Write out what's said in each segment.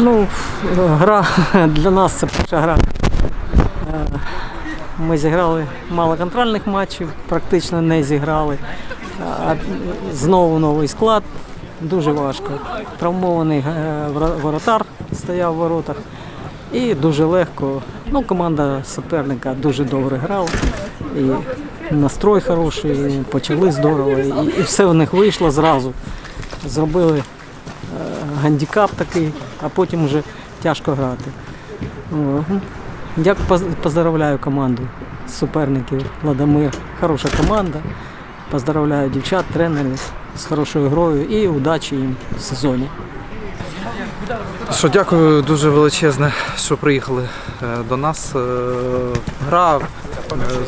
Ну, гра для нас це перша гра. Е, Ми зіграли мало контрольних матчів, практично не зіграли. Знову новий склад, дуже важко. Травмований е, воротар стояв в воротах. І дуже легко. Ну, команда суперника дуже добре грала. І настрой хороший, почали здорово. І, і все в них вийшло зразу. Зробили гандікап такий, а потім вже тяжко грати. Я поздравляю команду суперників Ладомир. Хороша команда. Поздравляю дівчат, тренерів з хорошою грою і удачі їм в сезоні. Що дякую дуже величезне, що приїхали е, до нас. Е, Гра, е,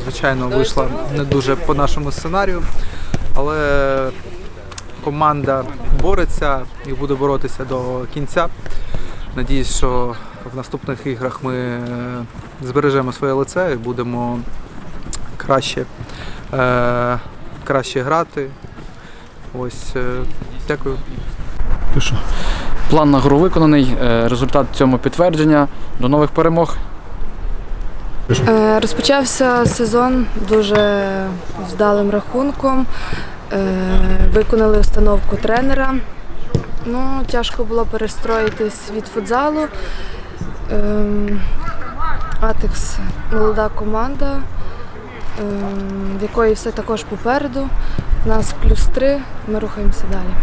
звичайно, вийшла не дуже по нашому сценарію, але команда бореться і буде боротися до кінця. Надіюсь, що в наступних іграх ми е, збережемо своє лице і будемо краще, е, краще грати. Ось, е, дякую. План на гру виконаний, результат цьому підтвердження. До нових перемог. Розпочався сезон дуже вдалим рахунком. Виконали установку тренера. Ну, тяжко було перестроїтись від футзалу. Ем, Атекс молода команда, ем, в якої все також попереду. У нас плюс три, ми рухаємося далі.